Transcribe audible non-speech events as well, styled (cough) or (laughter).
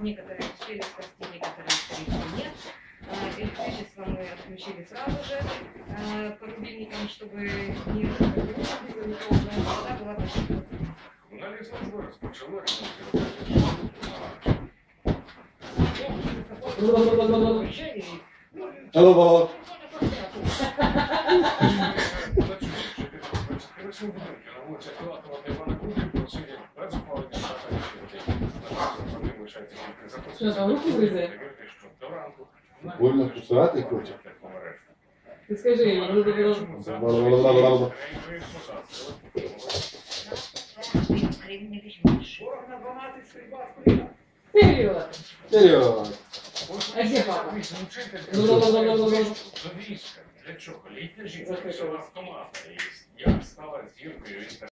некоторые успели спасти, некоторые, скорее нет. А, Электричество мы отключили сразу же а, по рубильникам, чтобы не было никого, вода была почти служби розпочали ремонтувати. Алло, (laughs) Що там, руку гризе? Больно кусати хоче? Ти скажи, ну, Вперед! Вперед! А де папа? Для чого? Літня жінка пішла в автомат. І я стала зіркою, він так